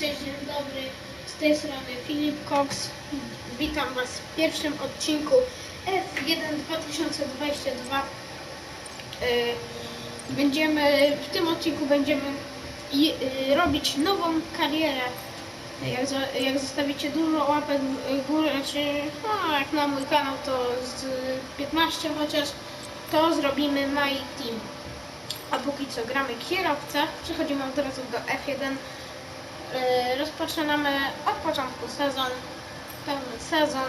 Cześć, dzień dobry. Z tej strony Filip Cox. Witam Was w pierwszym odcinku F1 2022. E, Będziemy, w tym odcinku będziemy y, robić nową karierę. Jak, jak zostawicie dużo łapek w górę, czy no, jak na mój kanał to z 15 chociaż, to zrobimy My Team. A póki co gramy kierowcę, przechodzimy od razu do F1. Yy, Rozpoczynamy od początku sezon, pełny sezon.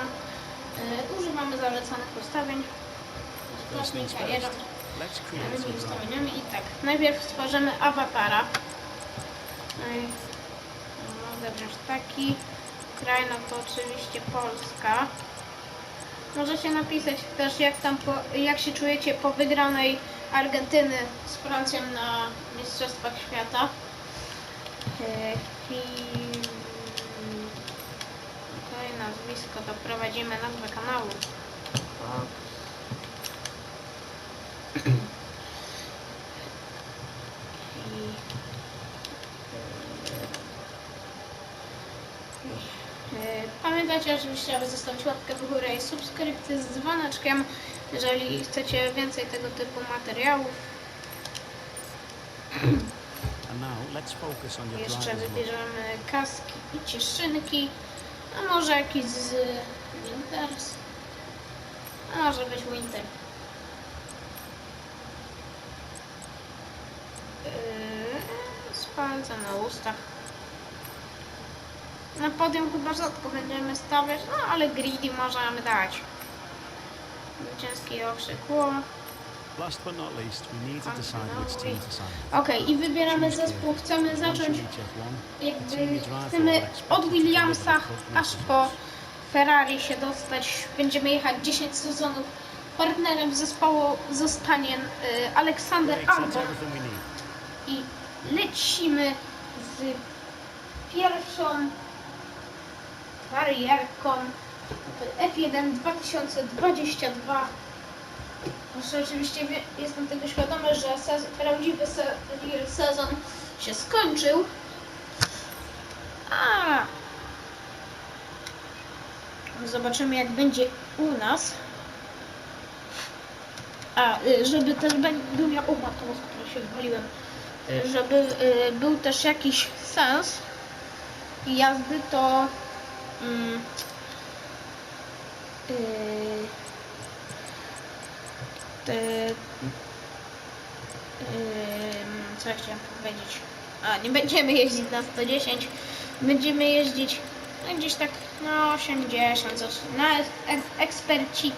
Yy, Używamy zalecanych ustawień. Tymi some drama. ustawieniami i tak. Najpierw stworzymy awatara. No mogę wziąć taki. Kraj, no to oczywiście Polska. Możecie napisać też jak tam po, jak się czujecie po wygranej Argentyny z Francją na Mistrzostwach Świata. Tutaj nazwisko doprowadzimy nazwę kanału. O. I, e, Pamiętajcie oczywiście, aby zostawić łapkę w górę i subskrypcję z dzwoneczkiem, jeżeli chcecie więcej tego typu materiałów. Jeszcze wybierzemy kaski i cieszynki, a może jakiś z Winters, a może być Winter. Yy, z palcem na ustach. Na podium chyba rzadko będziemy stawiać, no ale greedy możemy dać. Zwycięskie okrzykło. Last but not least, we need to decide which team to sign. Okej, i wybieramy zespół. Chcemy zacząć jakby chcemy od Williamsa aż po Ferrari się dostać. Będziemy jechać 10 sezonów. Partnerem zespołu zostanie y, Aleksander Albon i lecimy z pierwszą karierką w F1 2022. Muszę oczywiście jestem tego świadomy, że sez- prawdziwy se- sezon się skończył. A zobaczymy jak będzie u nas. A, y, żeby też był miał ucha, to który się wywaliłem. Y, Żeby y, był też jakiś sens jazdy, to co ja chciałam powiedzieć? A, nie będziemy jeździć na 110, będziemy jeździć no, gdzieś tak na 80, coś. na ek- eksperci,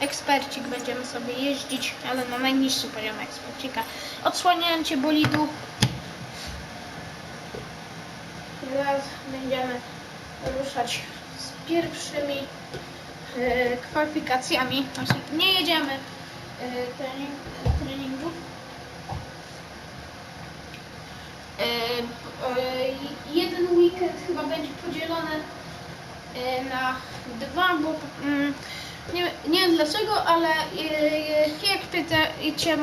ekspercik będziemy sobie jeździć, ale na najniższy poziom ekspercika. Odsłanięcie bolidu. Teraz będziemy ruszać z pierwszymi e, kwalifikacjami. Znaczy, nie jedziemy e, trening, treningów. E, e, jeden weekend chyba będzie podzielony e, na dwa, bo mm, nie, nie wiem dlaczego, ale e, jak pytacie,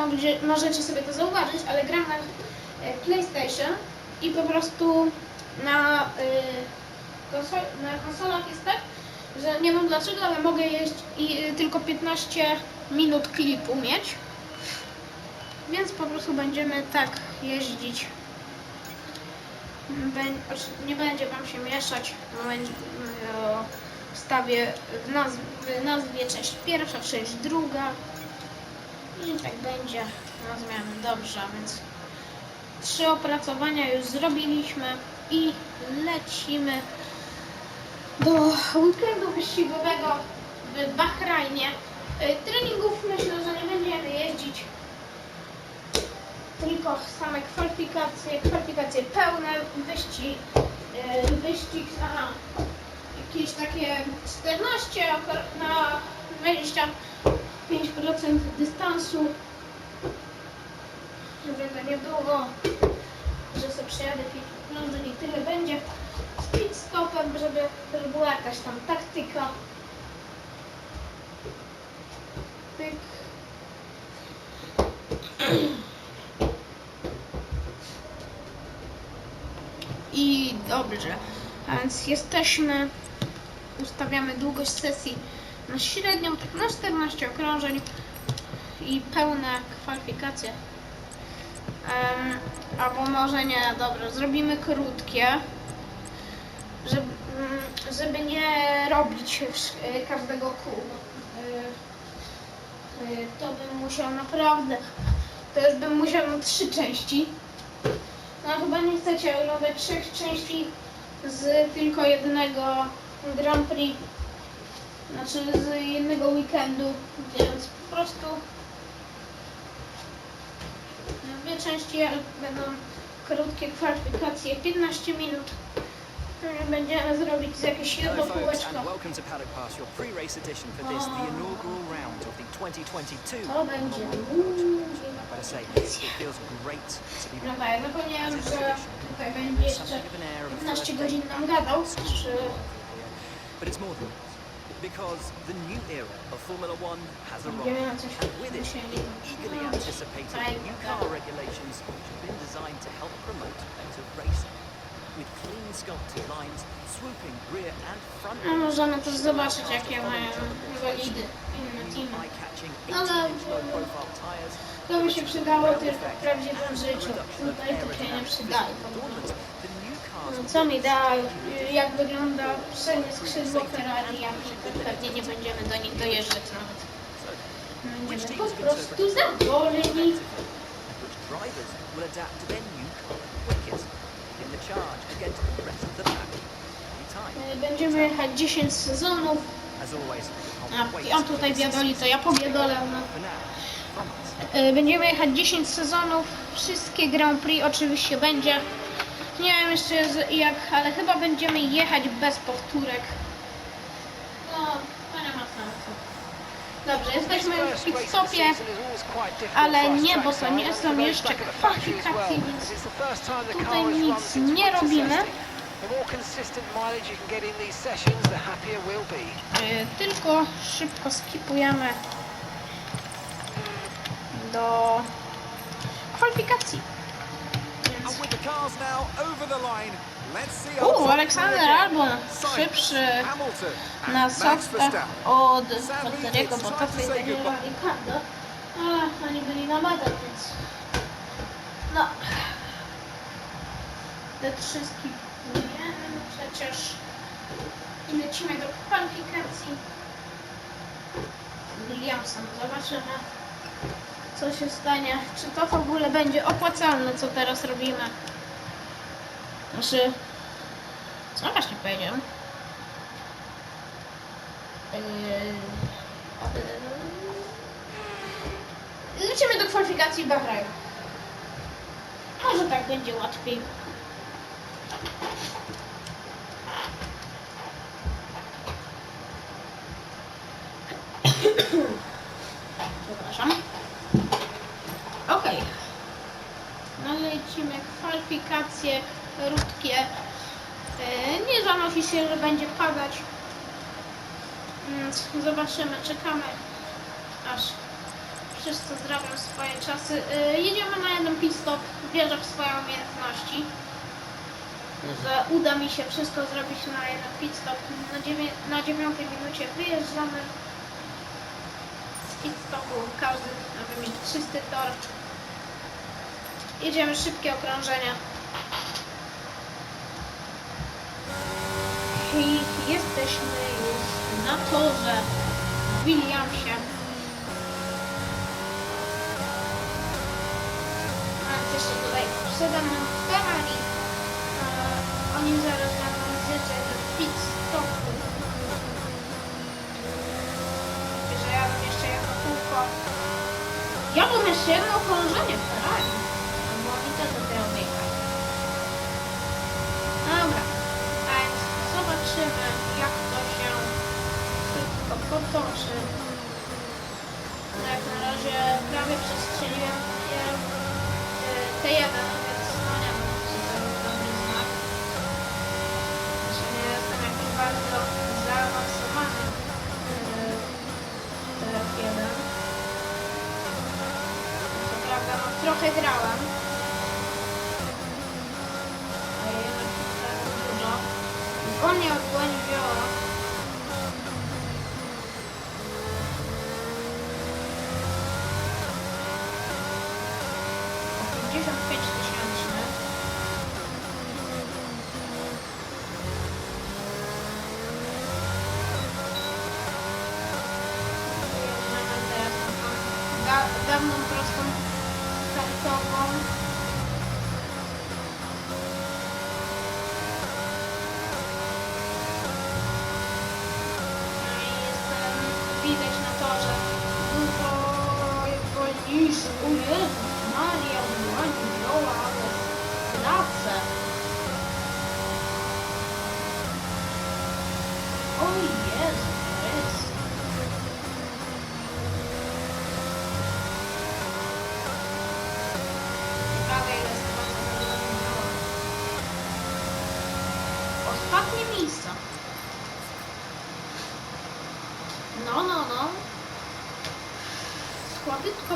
możecie, sobie to zauważyć, ale gram na e, PlayStation i po prostu na, e, konsol, na konsolach jest tak, że nie wiem dlaczego, ale mogę jeść i tylko 15 minut klipu mieć. Więc po prostu będziemy tak jeździć. Oczy- Nie będzie Wam się mieszać. będzie- o, Wstawię w, nazw w nazwie część pierwsza, część druga. I tak będzie zmianę. Dobrze, więc trzy opracowania już zrobiliśmy i lecimy do weekendu wyścigowego w Bahrajnie. Y, Treningów myślę, że nie będziemy jeździć, tylko same kwalifikacje, kwalifikacje pełne, wyścig, y, wyścig na jakieś takie 14 akor- na 25% dystansu, żeby to nie było, że sobie przejadę 5 i tyle będzie z pit stopem, żeby, żeby była jakaś tam taktyka. Pyk. A więc jesteśmy. Ustawiamy długość sesji na średnią, tak na 14 okrążeń i pełne kwalifikacje. Em, albo może nie, dobra, zrobimy krótkie, żeby, mm, żeby nie robić wsz- każdego kół. Y, y, To bym musiał naprawdę, to już bym musiał na trzy części. No chyba nie chcecie oglądać trzech części z tylko jednego Grand Prix, znaczy z jednego weekendu, więc po prostu dwie części będą krótkie kwalifikacje, 15 minut. Będziemy zrobić z jakieś jedno kółeczko. to Paddock Pass, your pre-race edition for this, the inaugural round of the 2022 To będzie be No tak, zapomniałem, że tutaj będzie jeszcze something of an air of a 15 godzin nam gadał, czy But it's more than that. Because the new era of Formula One has arrived. And with it, the eagerly anticipated new car regulations which have been designed to help promote better racing. With clean sculpted lines, swooping rear and front A możemy też zobaczyć, jakie mają Ale 18-inch low-profile tyres to by się przydało tylko w prawdziwym życiu. Tutaj to się nie przydaje. No, co mi da, jak wygląda przednie skrzydło Ferrari, jak pewnie nie będziemy do nich dojeżdżać nawet. Będziemy po prostu zadowoleni. Drivers will adapt to their new car quickest in the charge against the rest of the pack Będziemy jechać 10 sezonów. A on tutaj biadoli, to ja pobiadolę. No. E, Będziemy jechać 10 sezonów. Wszystkie Grand Prix oczywiście będzie. Nie wiem jeszcze jak, ale chyba będziemy jechać bez powtórek. No, nie ma sensu. Dobrze, jesteśmy w pit stopie, ale nie, bo to nie są jeszcze kwalifikacje, więc tutaj nic nie robimy. The more consistent mileage you can get in these sessions, the happier we'll be. Tylko szybko skipujemy do kwalifikacji. Więc And with the cars now over the line, let's see U, our top Aleksander. Albon szybszy na softach od Valtteriego Bottasa i Daniela. Ricciardo. Ale oni byli na medal, więc no te trzy przecież i lecimy do kwalifikacji Williamsem. Zobaczymy co się stanie. Czy to w ogóle będzie opłacalne, co teraz robimy? Znaczy, no właśnie powiedziałem. Yy, Lecimy do kwalifikacji Bahrain. Może tak będzie łatwiej. Przepraszam. Okej. No lecimy kwalifikacje krótkie. E, Nie zanosi się, że będzie padać. Więc zobaczymy, czekamy aż wszyscy zrobią swoje czasy. E, Jedziemy na jeden pit stop, wierzę w swoje umiejętności. Że uda mi się wszystko zrobić na jeden pit stop. Na, dziewię- na dziewiątej minucie wyjeżdżamy z pit stopu. Każdy aby mieć czysty tor. Jedziemy szybkie okrążenia. I jesteśmy już na torze w Williamsie. Jeszcze tutaj przede mną Ferrari. E, Oni zaraz będą zjeżdżać do pit stopu. Że ja bym jeszcze jedno kółko. Ja bym jeszcze jedno okrążenie Ferrari. Albo oni to dopiero wyjechali. Dobra, a więc zobaczymy jak to się wszystko potoczy. No jak na razie prawie przestrzeliłem y, T1, więc no nie wiem, czy to jest dobry znak. Znaczy nie jestem jakiś bardzo zaawansowany w TF1. Co prawda no trochę. Ale jednak Konia w dłoni wzięła. O 55 tysięcy. Da, dawną prostą startową. No i jestem, widać na torze dużo wolniejszy. O Jezu, Maria, Pani, Joła, ale pracę. O Jezu, Chryste. Ciekawe ile z tego minęło. Ostatnie miejsca. No, no, no. Słabiutko.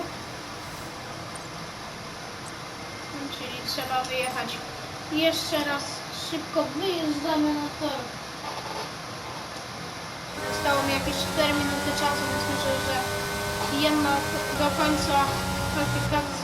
Czyli trzeba wyjechać. Jeszcze raz szybko wyjeżdżamy na tor. Zostało mi jakieś 4 minuty czasu, więc myślę, że jednak do końca kwalifikacji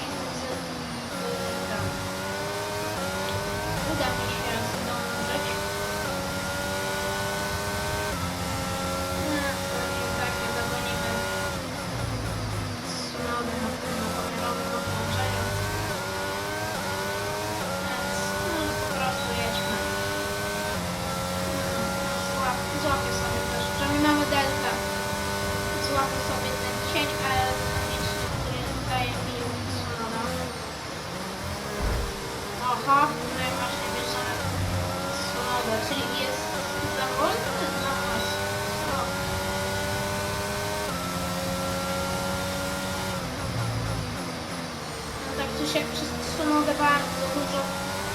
No tak siak przez Snowdę bardzo dużo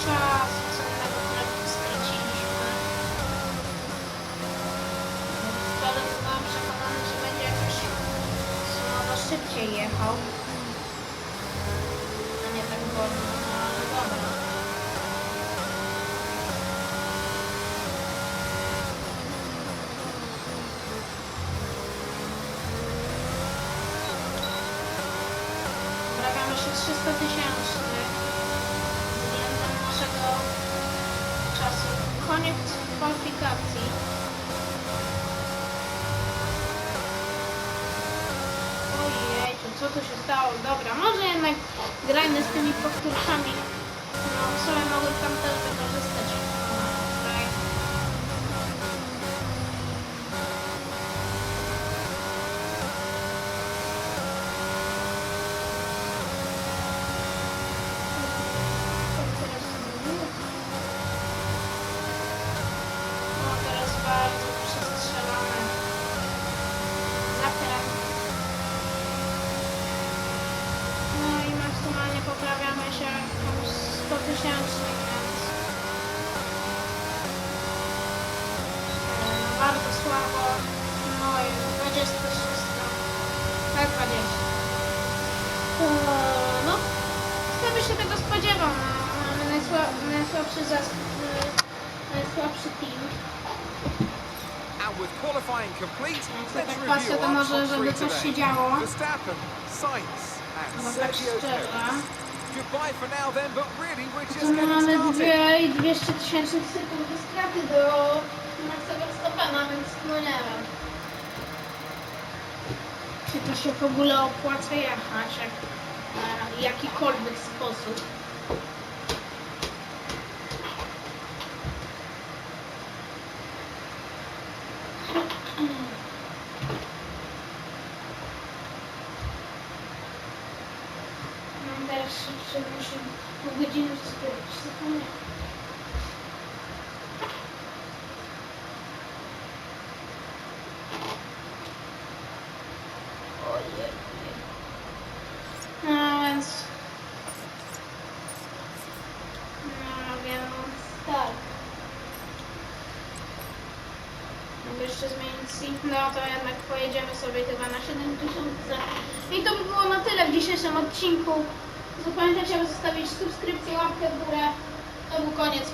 czasu cennego, którego straciliśmy. Ale byłam przekonany, że będzie jakoś Snowda szybciej jechał. A nie tak wolno, no ale dobra. Uprawiamy się 300 tysięcy względem naszego czasu. Koniec kwalifikacji. Ojej, co tu się stało? Dobra, może jednak grajmy z tymi powtórkami. No, sobie mogę tam też wykorzystać. Tutaj. Tak teraz zrobię. No teraz bardzo przestrzelamy. Zakręt. No i maksymalnie poprawiamy się tam 100 tysięcy, więc e, no bardzo słabo. No i 26. Tak, 20. E, No, kto by się tego spodziewał? No, mamy najsła- najsłabszy, zas- e, najsłabszy team. Let's tak review patrzę, to może, żeby coś się działo. No tak szczerze. To my mamy started. dwie i 200 tysięcy sekund straty do Maxa Verstappena, więc no nie wiem. Czy to się w ogóle opłaca jechać jak, w jakikolwiek sposób. Mam teraz szybsze muszę pół godziny skupić. Zapomniałam. Ojej. No więc... No więc tak. Mogę jeszcze zmienić sync, no to jednak pojedziemy sobie chyba na 7000. I to by było na tyle w dzisiejszym odcinku. Zapamiętajcie, aby zostawić subskrypcję, łapkę w górę. To był koniec